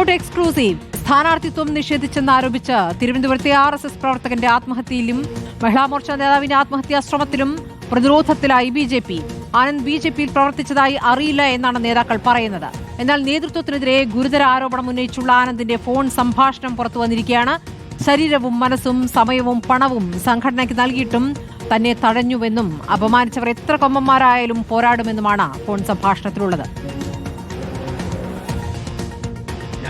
Report exclusive. സ്ഥാനാർത്ഥിത്വം നിഷേധിച്ചെന്നാരോപിച്ച് തിരുവനന്തപുരത്തെ ആർ എസ് എസ് പ്രവർത്തകന്റെ ആത്മഹത്യയിലും മഹിളാമോർച്ച നേതാവിന്റെ ആത്മഹത്യാ ശ്രമത്തിലും പ്രതിരോധത്തിലായി B J P. Anand B J പിയിൽ പ്രവർത്തിച്ചതായി അറിയില്ല എന്നാണ് നേതാക്കൾ പറയുന്നത്. എന്നാൽ നേതൃത്വത്തിനെതിരെ ഗുരുതര ആരോപണം ഉന്നയിച്ചുള്ള ആനന്ദിന്റെ ഫോൺ സംഭാഷണം പുറത്തു വന്നിരിക്കുകയാണ് ശരീരവും മനസ്സും സമയവും പണവും സംഘടനയ്ക്ക് നൽകിയിട്ടും തന്നെ തടഞ്ഞുവെന്നും അപമാനിച്ചവർ എത്ര കൊമ്മന്മാരായാലും പോരാടുമെന്നുമാണ് ഫോൺ സംഭാഷണത്തിലുള്ളത്.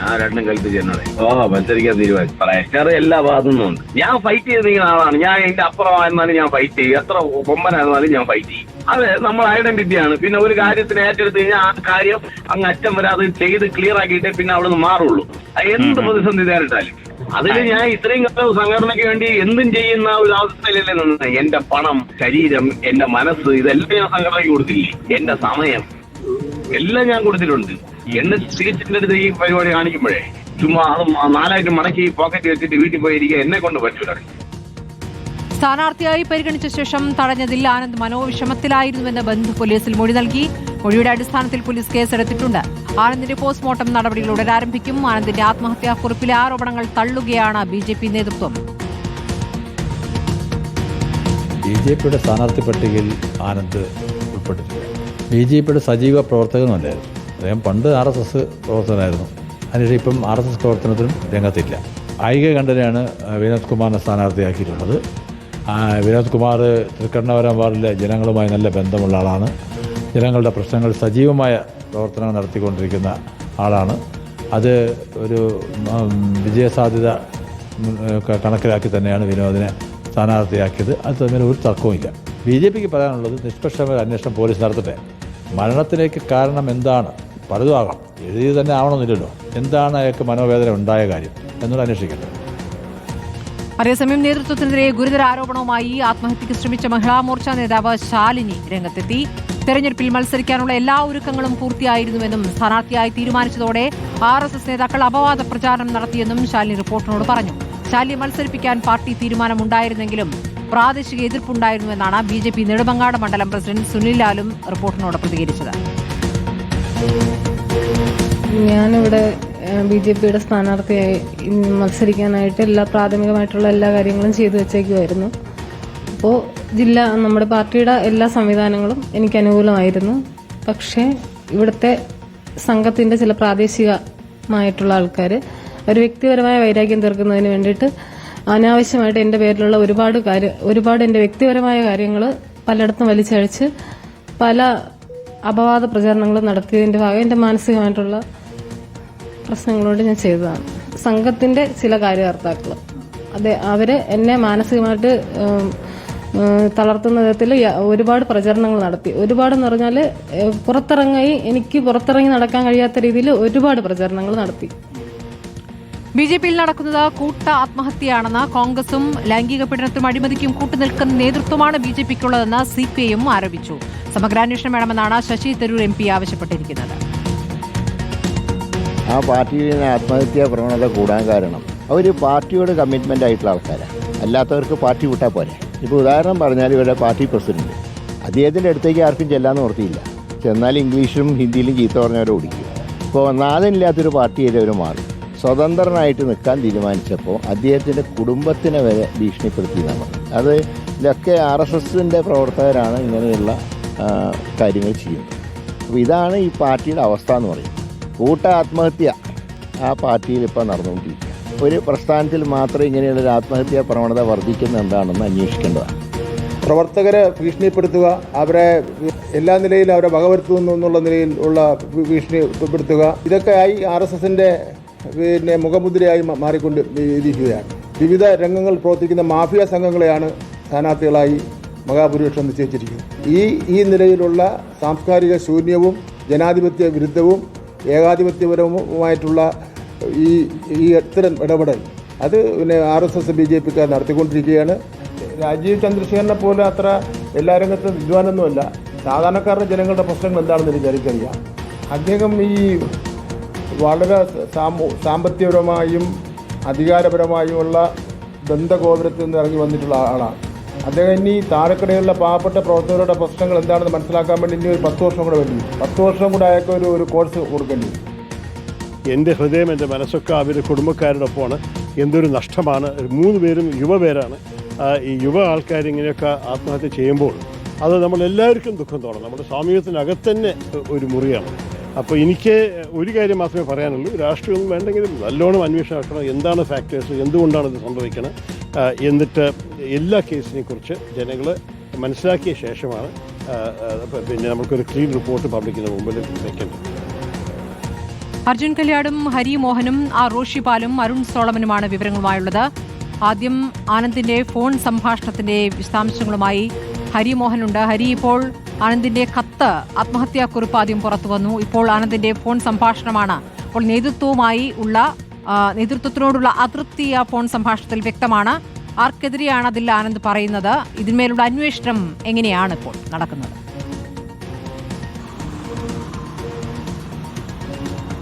ഞാൻ രണ്ടും കൽപ്പിച്ച് എന്നോട് ഓ മത്സരിക്കാൻ തീരുമാനിച്ചു. പ്രഷർ എല്ലാ ഭാഗത്തു നിന്നുണ്ട് ഞാൻ ഫൈറ്റ് ചെയ്ത് നിൽക്കുന്ന ആളാണ്. ഞാൻ എന്റെ അപ്പുറമായിരുന്നാലും ഞാൻ ഫൈറ്റ് ചെയ്യും. എത്ര കൊമ്പനായിരുന്നാലും ഞാൻ ഫൈറ്റ് ചെയ്യും. അത് നമ്മൾ ഐഡന്റിറ്റി ആണ്. പിന്നെ ഒരു കാര്യത്തിന് ഏറ്റെടുത്ത് കഴിഞ്ഞാൽ ആ കാര്യം അങ്ങ് അറ്റം വരാതെ അത് ചെയ്ത് ക്ലിയർ ആക്കിയിട്ടേ പിന്നെ അവിടെ നിന്ന് മാറുള്ളൂ എന്ത് പ്രതിസന്ധി നേരിട്ടാലും അതിൽ ഞാൻ ഇത്രയും കാലം സംഘടനയ്ക്ക് വേണ്ടി എന്തും ചെയ്യുന്ന ഒരു അവസ്ഥയിലല്ലേ നിന്ന്. എന്റെ പണം ശരീരം എന്റെ മനസ്സ് ഇതെല്ലാം ഞാൻ സംഘടനയ്ക്ക് കൊടുത്തില്ലേ? എന്റെ സമയം. എല്ലാം ഞാൻ കൊടുത്തിട്ടുണ്ട്. എന്നെ തിരിച്ചിന്റെ അടുത്ത് ഈ പരിപാടി കാണിക്കുമ്പോഴേ ചുമ്മാ അത് നാലായിട്ട് മടക്കി പോക്കറ്റ് വെച്ചിട്ട് വീട്ടിൽ പോയിരിക്കുക എന്നെ കൊണ്ട് പറ്റൂല. സ്ഥാനാർത്ഥിയായി പരിഗണിച്ച ശേഷം തടഞ്ഞതിൽ ആനന്ദ് മനോവിഷമത്തിലായിരുന്നുവെന്ന് ബന്ധു പോലീസിൽ മൊഴി നൽകി. മൊഴിയുടെ അടിസ്ഥാനത്തിൽ പോലീസ് കേസെടുത്തിട്ടുണ്ട്. ആനന്ദിന്റെ പോസ്റ്റ്മോർട്ടം നടപടികൾ ഉടൻ ആരംഭിക്കും. ആനന്ദിന്റെ ആത്മഹത്യാ കുറിപ്പിലെ ആരോപണങ്ങൾ തള്ളുകയാണ് ബി ജെ പി നേതൃത്വം. ബി ജെ പിയുടെ സ്ഥാനാർത്ഥി പട്ടികയിൽ ആനന്ദ് ഉൾപ്പെട്ടിട്ടുണ്ട്. ബി ജെ പിയുടെ സജീവ പ്രവർത്തകനല്ലായിരുന്നു അദ്ദേഹം പണ്ട് ആർ എസ് എസ് പ്രവർത്തകനായിരുന്നു. അതിനുശേഷം ഇപ്പം ആർ എസ് എസ് പ്രവർത്തനത്തിനും രംഗത്തില്ല. ഐക കണ്ഠനെയാണ് വിനോദ് കുമാറിനെ സ്ഥാനാർത്ഥിയാക്കിയിട്ടുള്ളത്. വിനോദ് കുമാർ തൃക്കണ്ണവരം വാർഡിലെ ജനങ്ങളുമായി നല്ല ബന്ധമുള്ള ആളാണ്. ജനങ്ങളുടെ പ്രശ്നങ്ങൾ സജീവമായ പ്രവർത്തനങ്ങൾ നടത്തിക്കൊണ്ടിരിക്കുന്ന ആളാണ്. അത് ഒരു വിജയസാധ്യത കണക്കിലാക്കി തന്നെയാണ് വിനോദിനെ സ്ഥാനാർത്ഥിയാക്കിയത്. അത് തമ്മിൽ ഒരു തർക്കവുമില്ല ബി ജെ പിക്ക് പറയാനുള്ളത് നിഷ്പക്ഷമായ അന്വേഷണം പോലീസ് നടത്തട്ടെ. മരണത്തിലേക്ക് കാരണം എന്താണ്? പലതും ആകാം എഴുതി തന്നെ ആവണമെന്നില്ലല്ലോ. എന്താണ് അയാൾക്ക് മനോവേദന ഉണ്ടായ കാര്യം? എന്നുള്ളത് അന്വേഷിക്കട്ടെ. അതേസമയം നേതൃത്വത്തിനെതിരെ ഗുരുതര ആരോപണവുമായി ആത്മഹത്യക്ക് ശ്രമിച്ച മഹിളാ മോർച്ച നേതാവ് ശാലിനി രംഗത്തെത്തി. തെരഞ്ഞെടുപ്പിൽ മത്സരിക്കാനുള്ള എല്ലാ ഒരുക്കങ്ങളും പൂർത്തിയായിരുന്നുവെന്നും സ്ഥാനാർത്ഥിയായി തീരുമാനിച്ചതോടെ ആർ എസ് എസ് നേതാക്കൾ അപവാദ പ്രചാരണം നടത്തിയെന്നും ശാലിനി റിപ്പോർട്ടിനോട് പറഞ്ഞു. ശാലിനി മത്സരിപ്പിക്കാൻ പാർട്ടി തീരുമാനമുണ്ടായിരുന്നെങ്കിലും പ്രാദേശിക എതിർപ്പുണ്ടായിരുന്നുവെന്നാണ് ബി ജെ പി നെടുമങ്ങാട് മണ്ഡലം പ്രസിഡന്റ് സുനിൽ ലാലും റിപ്പോർട്ടിനോട് പ്രതികരിച്ചത്. ഞാനിവിടെ ബി ജെ പിയുടെ സ്ഥാനാർത്ഥിയായി മത്സരിക്കാനായിട്ട് എല്ലാ പ്രാഥമികമായിട്ടുള്ള എല്ലാ കാര്യങ്ങളും ചെയ്തു വെച്ചേക്കുമായിരുന്നു അപ്പോൾ ജില്ല നമ്മുടെ പാർട്ടിയുടെ എല്ലാ സംവിധാനങ്ങളും എനിക്ക് അനുകൂലമായിരുന്നു. പക്ഷേ ഇവിടുത്തെ സംഘത്തിന്റെ ചില പ്രാദേശികമായിട്ടുള്ള ആൾക്കാർ ഒരു വ്യക്തിപരമായ വൈരാഗ്യം തീർക്കുന്നതിന് വേണ്ടിയിട്ട് അനാവശ്യമായിട്ട് എന്റെ പേരിലുള്ള ഒരുപാട് കാര്യം ഒരുപാട് എന്റെ വ്യക്തിപരമായ കാര്യങ്ങൾ പലയിടത്തും വലിച്ചഴിച്ച് പല അപവാദ പ്രചാരണങ്ങൾ നടത്തിയതിന്റെ ഭാഗം എന്റെ മാനസികമായിട്ടുള്ള പ്രശ്നങ്ങളോട് ഞാൻ ചെയ്തതാണ്. സംഘത്തിന്റെ ചില കാര്യകർത്താക്കൾ അതെ അവർ എന്നെ മാനസികമായിട്ട് തളർത്തുന്ന വിധത്തിൽ ഒരുപാട് പ്രചരണങ്ങൾ നടത്തി. ഒരുപാട് എന്ന് പറഞ്ഞാൽ പുറത്തിറങ്ങി എനിക്ക് പുറത്തിറങ്ങി നടക്കാൻ കഴിയാത്ത രീതിയിൽ ഒരുപാട് പ്രചരണങ്ങൾ നടത്തി. ബി ജെ പിയിൽ നടക്കുന്നത് കൂട്ട ആത്മഹത്യയാണെന്ന് കോൺഗ്രസും ലൈംഗിക പീഡനത്തിനും അഴിമതിക്കും കൂട്ടുനിൽക്കുന്ന നേതൃത്വമാണ് ബി ജെ പിക്കുള്ളതെന്ന് സി പി ഐയും ആരോപിച്ചു. സമഗ്രാന്വേഷണം വേണമെന്നാണ് ശശി തരൂർ എം പി ആവശ്യപ്പെട്ടിരിക്കുന്നത്. ആ പാർട്ടിയിൽ ആത്മഹത്യാ പ്രവണത കൂടാൻ കാരണം അവർ പാർട്ടിയോട് കമ്മിറ്റ്മെന്റ് ആയിട്ടുള്ള ആൾക്കാരാണ് അല്ലാത്തവർക്ക് പാർട്ടി വിട്ടാൽ പോരെ. ഇപ്പോൾ ഉദാഹരണം പറഞ്ഞാൽ ഇവരുടെ പാർട്ടി പ്രസിഡന്റ്. അദ്ദേഹത്തിന്റെ അടുത്തേക്ക് ആർക്കും ചെല്ലാന്ന് ഓർത്തിയില്ല. ചെന്നാൽ ഇംഗ്ലീഷിലും ഹിന്ദിയിലും ചീത്ത പറഞ്ഞവരെ ഓടിക്കുക ഇപ്പോൾ നാഥനില്ലാത്തൊരു പാർട്ടിയായിട്ട് അവർ മാറി. സ്വതന്ത്രനായിട്ട് നിൽക്കാൻ തീരുമാനിച്ചപ്പോൾ അദ്ദേഹത്തിന്റെ കുടുംബത്തിനെ വരെ ഭീഷണിപ്പെടുത്തി നമ്മൾ അത് ഇതൊക്കെ ആർ എസ് എസിന്റെ പ്രവർത്തകരാണ് ഇങ്ങനെയുള്ള കാര്യങ്ങൾ ചെയ്യുന്നത്. അപ്പോൾ ഇതാണ് ഈ പാർട്ടിയുടെ അവസ്ഥ എന്ന് പറയുന്നത് കൂട്ട ആത്മഹത്യ ആ പാർട്ടിയിൽ ഇപ്പോൾ നടന്നുകൊണ്ടിരിക്കുക. ഒരു പ്രസ്ഥാനത്തിൽ മാത്രം ഇങ്ങനെയുള്ള ഒരു ആത്മഹത്യാ പ്രവണത വർദ്ധിക്കുന്ന എന്താണെന്ന് അന്വേഷിക്കേണ്ടതാണ്. പ്രവർത്തകരെ ഭീഷണിപ്പെടുത്തുക അവരെ എല്ലാ നിലയിലും അവരെ വകവരുത്തുന്നു എന്നുള്ള നിലയിൽ ഉള്ള ഭീഷണിപ്പെടുത്തുക ഇതൊക്കെയായി ആർ എസ് എസിന്റെ പിന്നെ മുഖമുദ്രയായി മാറിക്കൊണ്ട് ഇരിക്കുകയാണ് വിവിധ രംഗങ്ങൾ പ്രവർത്തിക്കുന്ന മാഫിയ സംഘങ്ങളെയാണ് സ്ഥാനാർത്ഥികളായി മഹാഭൂരിപക്ഷം നിശ്ചയിച്ചിരിക്കുന്നത്. ഈ ഈ നിലയിലുള്ള സാംസ്കാരിക ശൂന്യവും ജനാധിപത്യ വിരുദ്ധവും ഏകാധിപത്യപരവുമായിട്ടുള്ള ഈ ഈ ഇത്തരം ഇടപെടൽ അത് പിന്നെ R S S B J പിക്കാർ നടത്തിക്കൊണ്ടിരിക്കുകയാണ്. രാജീവ് ചന്ദ്രശേഖരനെ പോലെ അത്ര എല്ലാ രംഗത്തും വിദ്വാനൊന്നുമല്ല. സാധാരണക്കാരുടെ ജനങ്ങളുടെ പ്രശ്നങ്ങൾ എന്താണെന്ന് എനിക്ക് എനിക്കറിയാം. അദ്ദേഹം ഈ വളരെ സാമൂ സാമ്പത്തികപരമായും അധികാരപരമായുമുള്ള ബന്ധഗോപുരത്തിൽ നിന്ന് ഇറങ്ങി വന്നിട്ടുള്ള ആളാണ്. അദ്ദേഹം ഇനി താഴെക്കടയിലുള്ള പാവപ്പെട്ട പ്രവർത്തകരുടെ പ്രശ്നങ്ങൾ എന്താണെന്ന് മനസ്സിലാക്കാൻ വേണ്ടി ഇനി ഒരു പത്ത് വർഷം കൂടെ വേണ്ടി. പത്ത് വർഷം കൂടെ അയാൾക്ക് ഒരു ഒരു കോഴ്സ് കൊടുക്കേണ്ടി എന്റെ ഹൃദയം എന്റെ മനസ്സൊക്കെ അവർ കുടുംബക്കാരുടെ ഒപ്പമാണ് എന്തൊരു നഷ്ടമാണ്. മൂന്ന് പേരും യുവപേരാണ്. ഈ യുവ ആൾക്കാർ ഇങ്ങനെയൊക്കെ ആത്മഹത്യ ചെയ്യുമ്പോൾ അത് നമ്മളെല്ലാവർക്കും ദുഃഖം തോന്നണം നമ്മുടെ സാമൂഹ്യത്തിനകത്തന്നെ ഒരു മുറിയാണ്. അപ്പോൾ എനിക്ക് ഒരു കാര്യം മാത്രമേ പറയാനുള്ളൂ. രാഷ്ട്രീയം വേണ്ടെങ്കിലും നല്ലോണം അന്വേഷണം എന്താണ് ഫാക്ടേഴ്സ് എന്തുകൊണ്ടാണ് ഇത് സംഭവിക്കുന്നത് എന്നിട്ട് എല്ലാ കേസിനെ കുറിച്ച് ജനങ്ങൾ മനസ്സിലാക്കിയ ശേഷമാണ് പിന്നെ നമുക്കൊരു ക്ലീൻ റിപ്പോർട്ട് പബ്ലിക്കിന് മുമ്പിൽ വയ്ക്കേണ്ടത് അർജുൻ കല്യാടും ഹരി മോഹനും ആർ റോഷിപാലും അരുൺ സോളമനുമാണ് വിവരങ്ങളുമായുള്ളത്. ആദ്യം ആനന്ദിന്റെ ഫോൺ സംഭാഷണത്തിന്റെ വിശദാംശങ്ങളുമായി ഹരി മോഹനുണ്ട്. ഹരി ഇപ്പോൾ ആനന്ദിന്റെ കത്ത് ആത്മഹത്യാക്കുറിപ്പ് ആദ്യം പുറത്തുവന്നു ഇപ്പോൾ ആനന്ദിന്റെ ഫോൺ സംഭാഷണമാണ്. അപ്പോൾ നേതൃത്വവുമായി ഉള്ള നേതൃത്വത്തിനോടുള്ള അതൃപ്തി ആ ഫോൺ സംഭാഷണത്തിൽ വ്യക്തമാണ്. ആർക്കെതിരെയാണ് അതിൽ ആനന്ദ് പറയുന്നത്? ഇതിന്മേലുള്ള അന്വേഷണം എങ്ങനെയാണ് ഇപ്പോൾ നടക്കുന്നത്?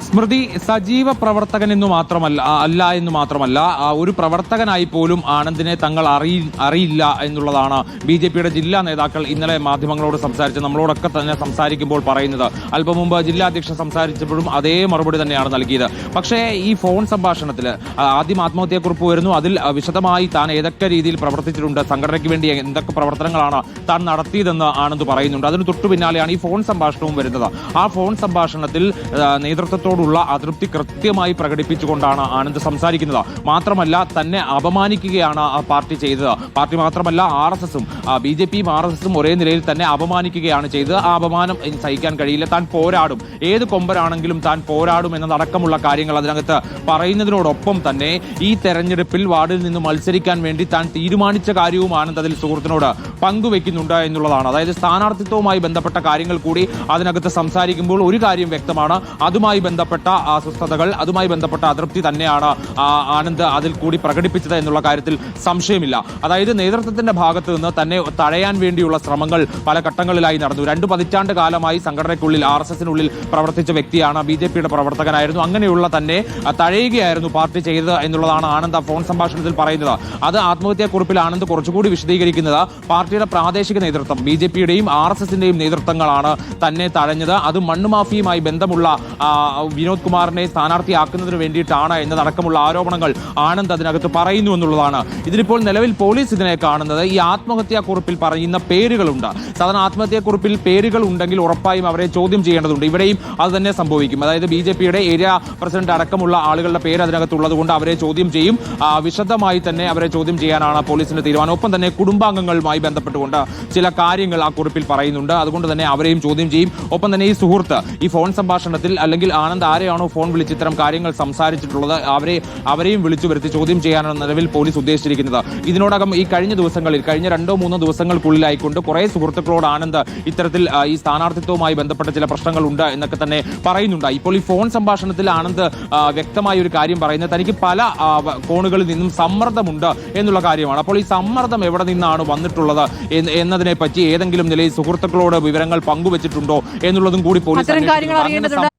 സ്മൃതി സജീവ പ്രവർത്തകൻ എന്ന് മാത്രമല്ല അല്ല എന്ന് മാത്രമല്ല ഒരു പ്രവർത്തകനായി പോലും ആനന്ദിനെ തങ്ങൾ അറിയി അറിയില്ല എന്നുള്ളതാണ് ബി ജെ പിയുടെ ജില്ലാ നേതാക്കൾ ഇന്നലെ മാധ്യമങ്ങളോട് സംസാരിച്ച് നമ്മളോടൊക്കെ തന്നെ സംസാരിക്കുമ്പോൾ പറയുന്നത്. അല്പം മുമ്പ് ജില്ലാ അധ്യക്ഷൻ സംസാരിച്ചപ്പോഴും അതേ മറുപടി തന്നെയാണ് നൽകിയത്. പക്ഷേ ഈ ഫോൺ സംഭാഷണത്തിൽ ആദ്യം ആത്മഹത്യയെക്കുറിപ്പ് വരുന്നു അതിൽ വിശദമായി താൻ ഏതൊക്കെ രീതിയിൽ പ്രവർത്തിച്ചിട്ടുണ്ട് സംഘടനയ്ക്ക് വേണ്ടി എന്തൊക്കെ പ്രവർത്തനങ്ങളാണ് താൻ നടത്തിയതെന്ന് ആനന്ദ് പറയുന്നുണ്ട്. അതിന് തൊട്ടു പിന്നാലെയാണ് ഈ ഫോൺ സംഭാഷണവും വരുന്നത്. ആ ഫോൺ സംഭാഷണത്തിൽ ആ, നേതൃത്വത്തോടുള്ള അതൃപ്തി കൃത്യമായി പ്രകടിപ്പിച്ചുകൊണ്ടാണ് ആനന്ദ് സംസാരിക്കുന്നത്. മാത്രമല്ല തന്നെ അപമാനിക്കുകയാണ് പാർട്ടി ചെയ്തത്. പാർട്ടി മാത്രമല്ല ആർ എസ് എസും ബി ജെ പിയും ആർ എസ് എസും ഒരേ നിലയിൽ തന്നെ അപമാനിക്കുകയാണ് ചെയ്തത്. ആ അപമാനം സഹിക്കാൻ കഴിയില്ല. താൻ പോരാടും. ഏത് കൊമ്പരാണെങ്കിലും താൻ പോരാടും എന്നതടക്കമുള്ള കാര്യങ്ങൾ അതിനകത്ത് പറയുന്നതിനോടൊപ്പം തന്നെ ഈ തെരഞ്ഞെടുപ്പിൽ വാർഡിൽ നിന്ന് മത്സരിക്കാൻ വേണ്ടി താൻ തീരുമാനിച്ച കാര്യവും ആനന്ദ് അതിൽ സുഹൃത്തിനോട് പങ്കുവെക്കുന്നുണ്ട് എന്നുള്ളതാണ്. അതായത് സ്ഥാനാർത്ഥിത്വവുമായി ബന്ധപ്പെട്ട കാര്യങ്ങൾ കൂടി അതിനകത്ത് സംസാരിക്കുമ്പോൾ ഒരു കാര്യം വ്യക്തമാണ്. അതുമായി ബന്ധപ്പെട്ട അസ്വസ്ഥതകൾ അതുമായി ബന്ധപ്പെട്ട അതൃപ്തി തന്നെയാണ് ആനന്ദ് അതിൽ കൂടി പ്രകടിപ്പിച്ചത് എന്നുള്ള കാര്യത്തിൽ സംശയമില്ല. അതായത് നേതൃത്വത്തിന്റെ ഭാഗത്ത് നിന്ന് തന്നെ തടയാൻ വേണ്ടിയുള്ള ശ്രമങ്ങൾ പല ഘട്ടങ്ങളിലായി നടന്നു. രണ്ട് പതിറ്റാണ്ട് കാലമായി സംഘടനയ്ക്കുള്ളിൽ ആർ എസ് എസിനുള്ളിൽ പ്രവർത്തിച്ച വ്യക്തിയാണ് ബി ജെ പിയുടെ പ്രവർത്തകനായിരുന്നു. അങ്ങനെയുള്ള തന്നെ തഴയുകയായിരുന്നു പാർട്ടി ചെയ്തത് എന്നുള്ളതാണ് ആനന്ദ് ഫോൺ സംഭാഷണത്തിൽ പറയുന്നത്. അത് ആത്മഹത്യാക്കുറിപ്പിൽ ആനന്ദ് കുറച്ചുകൂടി വിശദീകരിക്കുന്നത് പാർട്ടിയുടെ പ്രാദേശിക നേതൃത്വം ബി ജെ പിയുടെയും ആർ എസ് എസിന്റെയും നേതൃത്വങ്ങളാണ് തന്നെ തഴഞ്ഞത്. അത് മണ്ണുമാഫിയുമായി ബന്ധമുള്ള വിനോദ് കുമാറിനെ സ്ഥാനാർത്ഥിയാക്കുന്നതിന് വേണ്ടിയിട്ടാണ് എന്നതടക്കമുള്ള ആരോപണങ്ങൾ ആനന്ദ് അതിനകത്ത് പറയുന്നു എന്നുള്ളതാണ്. ഇതിനിപ്പോൾ നിലവിൽ പോലീസ് ഇതിനെ കാണുന്നത്. ഈ ആത്മഹത്യാ കുറിപ്പിൽ പറയുന്ന പേരുകളുണ്ട്. സാധാരണ ആത്മഹത്യാക്കുറിപ്പിൽ പേരുകൾ ഉണ്ടെങ്കിൽ ഉറപ്പായും അവരെ ചോദ്യം ചെയ്യേണ്ടതുണ്ട്. ഇവിടെയും അത് തന്നെ സംഭവിക്കും. അതായത് ബി ജെ പിയുടെ ഏരിയ പ്രസിഡന്റ് അടക്കമുള്ള ആളുകളുടെ പേര് അതിനകത്തുള്ളത് കൊണ്ട് അവരെ ചോദ്യം ചെയ്യും. വിശദമായി തന്നെ അവരെ ചോദ്യം ചെയ്യാനാണ് പോലീസിന്റെ തീരുമാനം. ഒപ്പം തന്നെ കുടുംബാംഗങ്ങളുമായി ബന്ധപ്പെട്ടുകൊണ്ട് ചില കാര്യങ്ങൾ ആ കുറിപ്പിൽ പറയുന്നുണ്ട്. അതുകൊണ്ട് തന്നെ അവരെയും ചോദ്യം ചെയ്യും. ഒപ്പം തന്നെ ഈ സുഹൃത്ത് ഈ ഫോൺ സംഭാഷണത്തിൽ അല്ലെങ്കിൽ ആനന്ദ് ആരെയാണോ ഫോൺ വിളിച്ച് ഇത്തരം കാര്യങ്ങൾ സംസാരിച്ചിട്ടുള്ളത്? അവരെ അവരെയും വിളിച്ചു വരുത്തി ചോദ്യം ചെയ്യാനാണ് നിലവിൽ പോലീസ് ഉദ്ദേശിച്ചിരിക്കുന്നത്. ഇതിനോടകം ഈ കഴിഞ്ഞ ദിവസങ്ങളിൽ കഴിഞ്ഞ രണ്ടോ മൂന്നോ ദിവസങ്ങൾക്കുള്ളിലായിക്കൊണ്ട് കുറേ സുഹൃത്തുക്കളോട് ആനന്ദ് ഇത്തരത്തിൽ ഈ സ്ഥാനാർത്ഥിത്വവുമായി ബന്ധപ്പെട്ട ചില പ്രശ്നങ്ങൾ ഉണ്ട് എന്നൊക്കെ തന്നെ പറയുന്നുണ്ട്. ഇപ്പോൾ ഈ ഫോൺ സംഭാഷണത്തിൽ ആനന്ദ് വ്യക്തമായ ഒരു കാര്യം പറയുന്നത് തനിക്ക് പല ഫോണുകളിൽ കോണുകളിൽ നിന്നും സമ്മർദ്ദമുണ്ട് എന്നുള്ള കാര്യമാണ്. അപ്പോൾ ഈ സമ്മർദ്ദം എവിടെ നിന്നാണ് വന്നിട്ടുള്ളത് എന്നതിനെപ്പറ്റി എന്നതിനെ പറ്റി ഏതെങ്കിലും നിലയിൽ സുഹൃത്തുക്കളോട് വിവരങ്ങൾ പങ്കുവച്ചിട്ടുണ്ടോ എന്നുള്ളതും കൂടി പോലീസ്